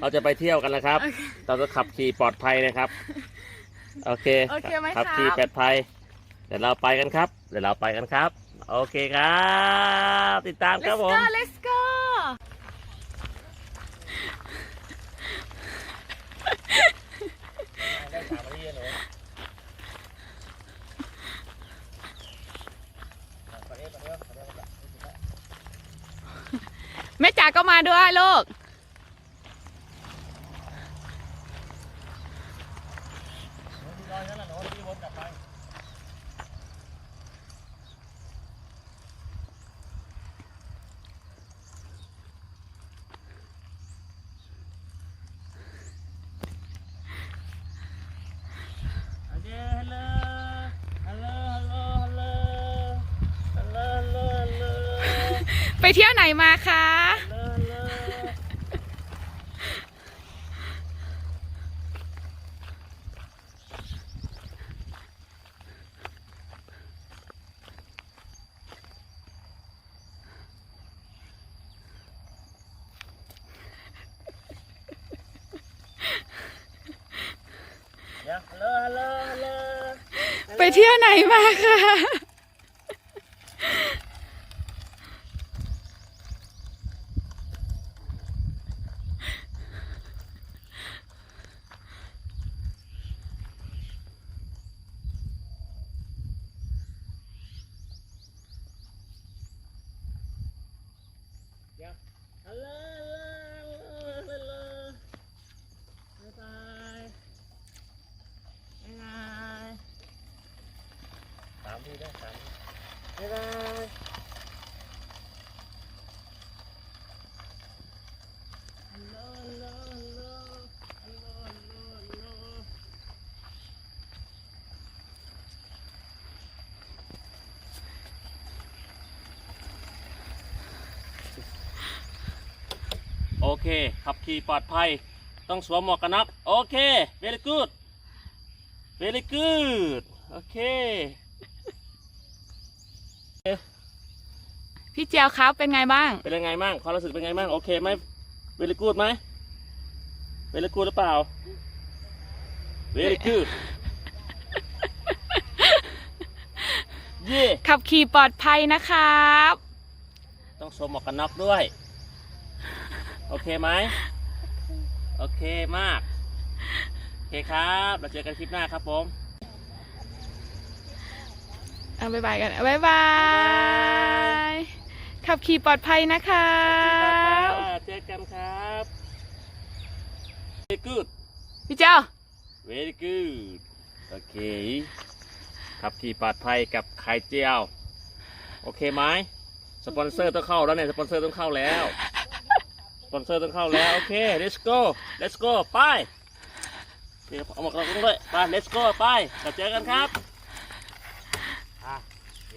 เราจะไปเที่ยวกันนะครับ เราจะขับขี่ปลอดภัยนะครับ โอเคโอเคไหมขับครับ ขี่ปลอดภัย เดี๋ยวเราไปกันครับ เดี๋ยวเราไปกันครับ โอเคครับ ติดตามครับ let's ผม go let's go แม่จ๋าก็มาด้วยลูก ฮัลโหลฮัลโหลฮัลโหลฮัลโหลฮัลโหลฮัลโหลฮัลโหล ไปเที่ยวไหนมาคะฮัลโหลฮัลโหลเดี๋ยวฮัลโหลฮัลโหลฮัลโหลไปเที่ยวไหนมาคะ เดี๋ยวฮัลโหลฮัลโหลฮัลโหลบ๊ายบายบ๊ายบาย ทีได้สามบ๊ายบายโอเค ขับขี่ปลอดภัย ต้องสวมหมวกกันน็อก โอเค very good very good โอเค พี่เจียวครับเป็นไงบ้าง เป็นยังไงบ้างความรู้สึกเป็นไงบ้างโอเคไหม very good ไหม very good หรือเปล่า very good เย่ขับขี่ปลอดภัยนะครับ ต้องสวมหมวกกันน็อกด้วย โอเคไหมโอเคมาก โอเคครับ เราเจอกันคลิปหน้าครับผมเอาบายบายกันบายบาย ขับขี่ปลอดภัยนะครับเจอกันครับ very good พี่เจ้า very good โอเคขับขี่ปลอดภัยกับไข่เจียว โอเคไหมสปอนเซอร์ต้องเข้าแล้วเนี่ยสปอนเซอร์ต้องเข้าแล้วสปอนเซอร์ต้องเข้าแล้วโอเค let's go let's go ไปโอเคเอาหมวกเราต้องด้วยไป let's go ไปเราเจอกันครับอะโอเค